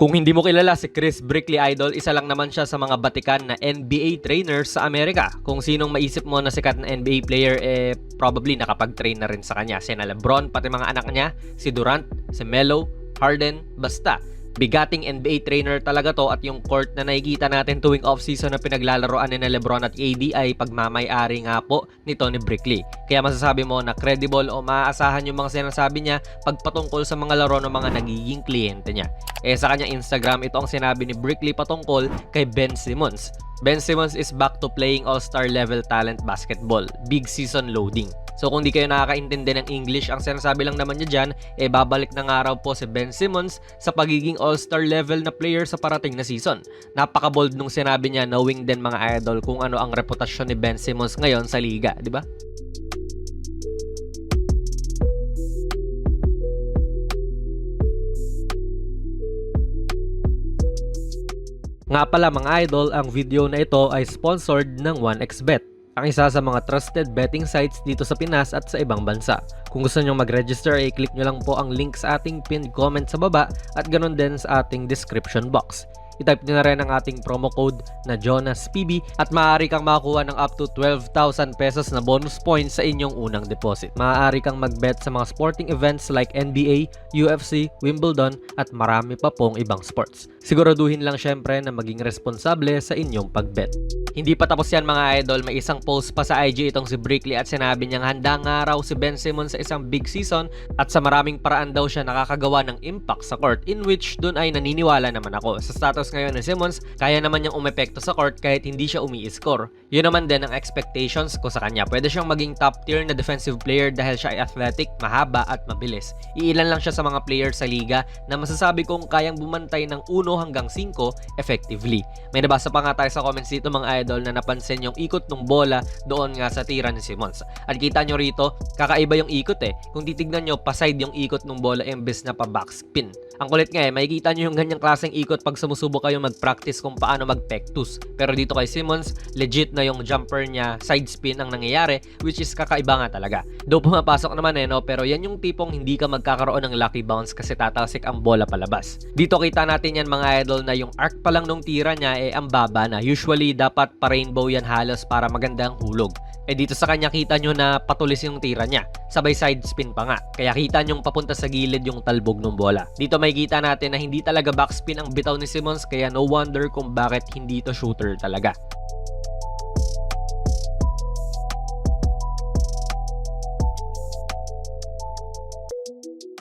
Kung hindi mo kilala si Chris Brickley Idol, isa lang naman siya sa mga batikan na NBA trainer sa Amerika. Kung sinong maisip mo na sikat na NBA player, eh probably nakapag-train na rin sa kanya. Si na Lebron, pati mga anak niya, si Durant, si Melo, Harden, basta. Bigating NBA trainer talaga to at yung court na nakikita natin tuwing off-season na pinaglalaroan ni na Lebron at AD ay pagmamay-ari nga po ni Tony Brickley. Kaya masasabi mo na credible o maaasahan yung mga sinasabi niya pagpatungkol sa mga laro ng mga nagiging kliyente niya. Eh sa kanya Instagram, ito ang sinabi ni Brickley patungkol kay Ben Simmons. Ben Simmons is back to playing all-star level talent basketball. Big season loading. So kung di kayo nakakaintindi ng English, ang sinasabi lang naman niya dyan, eh babalik na nga raw po si Ben Simmons sa pagiging all-star level na player sa parating na season. Napaka-bold nung sinabi niya knowing din mga idol kung ano ang reputasyon ni Ben Simmons ngayon sa liga, di ba? Nga pala mga idol, ang video na ito ay sponsored ng 1xBet ang isa sa mga trusted betting sites dito sa Pinas at sa ibang bansa. Kung gusto nyo mag-register, i-click nyo lang po ang link sa ating pinned comment sa baba at ganun din sa ating description box. I-type nyo na rin ang ating promo code na JonasPB at maaari kang makakuha ng up to 12,000 pesos na bonus points sa inyong unang deposit. Maaari kang mag-bet sa mga sporting events like NBA, UFC, Wimbledon at marami pa pong ibang sports. Siguraduhin lang syempre na maging responsable sa inyong pag-bet. Hindi pa tapos yan mga idol, may isang post pa sa IG itong si Brickley at sinabi niyang handa nga raw si Ben Simmons sa isang big season at sa maraming paraan daw siya nakakagawa ng impact sa court in which dun ay naniniwala naman ako. Sa status ngayon ni Simmons, kaya naman niyang umepekto sa court kahit hindi siya umi-score. Yun naman din ang expectations ko sa kanya. Pwede siyang maging top tier na defensive player dahil siya ay athletic, mahaba at mabilis. Iilan lang siya sa mga player sa liga na masasabi kong kayang bumantay ng 1 hanggang 5 effectively. May nabasa pa nga tayo sa comments dito mga idol na napansin yung ikot ng bola doon nga sa tira ni Simmons. At kita nyo rito, kakaiba yung ikot eh. Kung titignan nyo, paside yung ikot ng bola imbes na pa backspin. Ang kulit nga eh, makikita nyo yung ganyang klaseng ikot pag sumusubo kayo mag-practice kung paano mag-pectus. Pero dito kay Simmons, legit na yung jumper niya, side spin ang nangyayari, which is kakaiba nga talaga. Do pumapasok naman eh, no? pero yan yung tipong hindi ka magkakaroon ng lucky bounce kasi tatalsik ang bola palabas. Dito kita natin yan mga idol na yung arc pa lang nung tira niya eh ang baba na. Usually dapat pa-rainbow yan halos para magandang hulog. Eh dito sa kanya kita nyo na patulis yung tira niya. Sabay side spin pa nga. Kaya kita nyo papunta sa gilid yung talbog ng bola. Dito may kita natin na hindi talaga backspin ang bitaw ni Simmons kaya no wonder kung bakit hindi to shooter talaga.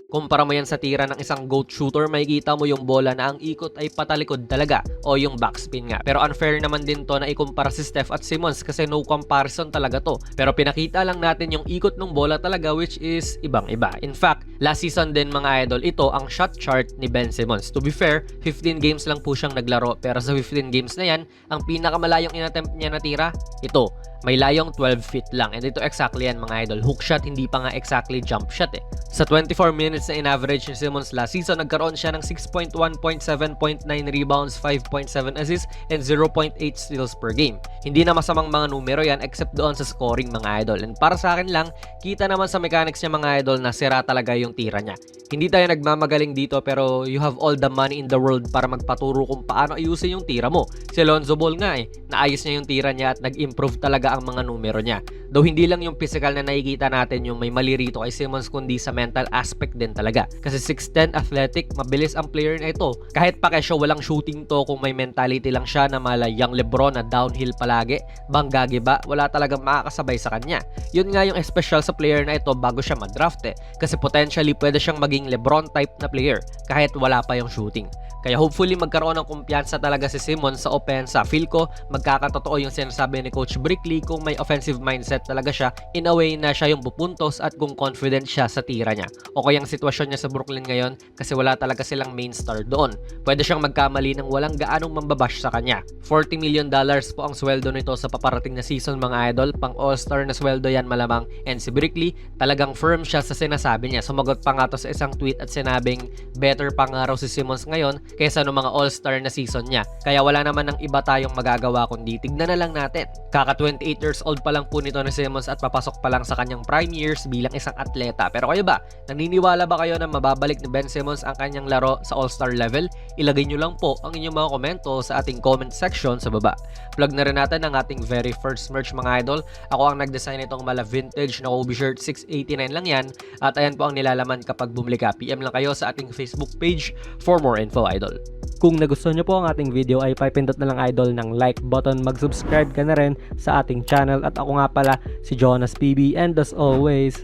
Kumpara mo yan sa tira ng isang GOAT shooter, makikita mo yung bola na ang ikot ay patalikod talaga o yung backspin nga. Pero unfair naman din to na ikumpara si Steph at Simmons kasi no comparison talaga to. Pero pinakita lang natin yung ikot ng bola talaga which is ibang-iba. In fact, last season din mga idol, ito ang shot chart ni Ben Simmons. To be fair, 15 games lang po siyang naglaro pero sa 15 games na yan, ang pinakamalayong inattempt niya na tira, ito, may layong 12 feet lang. And ito exactly yan mga idol. Hook shot, hindi pa nga exactly jump shot eh. Sa 24 minutes na in-average ni Simmons last season, nagkaroon siya ng 6.1 points, 7.9 rebounds, 5.7 assists, and 0.8 steals per game. Hindi na masamang mga numero yan except doon sa scoring mga idol. And para sa akin lang, kita naman sa mechanics niya mga idol na sira talaga yung tira niya. Hindi tayo nagmamagaling dito pero you have all the money in the world para magpaturo kung paano ayusin yung tira mo. Si Lonzo Ball nga eh, naayos niya yung tira niya at nag-improve talaga ang mga numero niya. Though hindi lang yung physical na nakikita natin yung may mali rito kay Simmons kundi sa mental aspect din talaga. Kasi 6'10 athletic, mabilis ang player na ito. Kahit pa kesyo walang shooting to kung may mentality lang siya na mala young Lebron na downhill palagi, banggagi ba, wala talagang makakasabay sa kanya. Yun nga yung special sa player na ito bago siya madraft eh. Kasi potentially pwede siyang maging Lebron type na player kahit wala pa yung shooting. Kaya hopefully magkaroon ng kumpiyansa talaga si Simmons sa opensa. Feel ko magkakatotoo yung sinasabi ni Coach Brickley kung may offensive mindset talaga siya in a way na siya yung pupuntos at kung confident siya sa tira niya. O kaya ang sitwasyon niya sa Brooklyn ngayon kasi wala talaga silang main star doon. Pwede siyang magkamali ng walang gaanong mambabash sa kanya. 40 million dollars po ang sweldo nito sa paparating na season mga idol. Pang all-star na sweldo yan malamang. And si Brickley talagang firm siya sa sinasabi niya. Sumagot pa nga to sa isang tweet at sinabing better pa nga raw si Simmons ngayon kaysa no mga all-star na season niya. Kaya wala naman ng iba tayong magagawa kundi tignan na lang natin. Kaka 28 years old pa lang po nito ni Simmons at papasok pa lang sa kanyang prime years bilang isang atleta. Pero kayo ba, naniniwala ba kayo na mababalik ni Ben Simmons ang kanyang laro sa All-Star level? Ilagay nyo lang po ang inyong mga komento sa ating comment section sa baba. Plug na rin natin ang ating very first merch mga idol. Ako ang nag-design itong mala vintage na Kobe shirt 689 lang yan at ayan po ang nilalaman kapag bumili ka. PM lang kayo sa ating Facebook page for more info idol. Kung nagustuhan nyo po ang ating video ay papindot na lang idol ng like button, mag-subscribe ka na rin sa ating channel. At ako nga pala si Jonas PB and as always,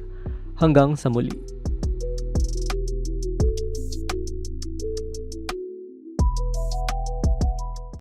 hanggang sa muli.